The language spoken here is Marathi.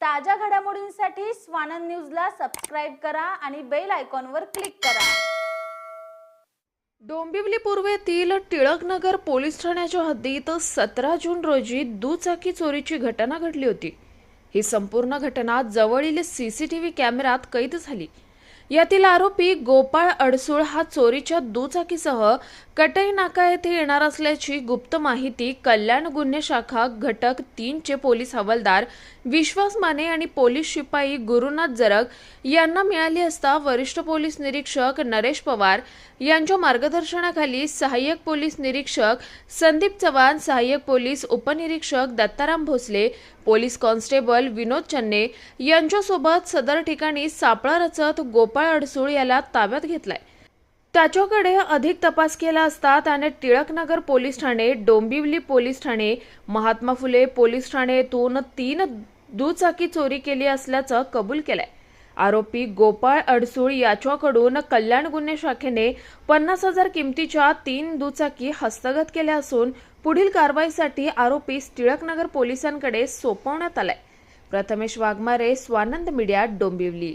ताज्या घडामोडींसाठी स्वानंद न्यूजला सबस्क्राईब करा आणि बेल आयकॉनवर क्लिक करा. डोंबिवली पूर्वेतील टिळकनगर पोलीस ठाण्याच्या हद्दीत सतरा जून रोजी दुचाकी चोरीची घटना घडली होती. ही संपूर्ण घटना जवळील सीसीटीव्ही कॅमेऱ्यात कैद झाली. यातील आरोपी गोपाळ अडसूळ हा चोरीच्या दुचाकीसह कटई नाका येथे येणार असल्याची गुप्त माहिती कल्याण गुन्हे शाखा घटक तीनचे पोलीस हवालदार विश्वास माने आणि पोलीस शिपाई गुरुनाथ जरग यांना मिळाली असता वरिष्ठ पोलीस निरीक्षक नरेश पवार यांच्या मार्गदर्शनाखाली सहाय्यक पोलीस निरीक्षक संदीप चव्हाण सहाय्यक पोलीस उपनिरीक्षक दत्ताराम भोसले पोलीस कॉन्स्टेबल विनोद चन्ने यांच्यासोबत सदर ठिकाणी सापळा रचत गोपाळ अडसूळ याला ताब्यात घेतलाय. त्याच्याकडे अधिक तपास केला असता त्याने टिळकनगर पोलीस ठाणे डोंबिवली पोलीस ठाणे महात्मा फुले पोलीस ठाणे येथून तीन दुचाकी चोरी केली असल्याचं कबूल केलंय. आरोपी गोपाळ अडसूळ याच्याकडून कल्याण गुन्हे शाखेने पन्नास हजार किमतीच्या तीन दुचाकी हस्तगत केल्या असून पुढील कारवाईसाठी आरोपी टिळकनगर पोलिसांकडे सोपवण्यात आलाय. प्रथमेश वाघमारे स्वानंद मीडिया डोंबिवली.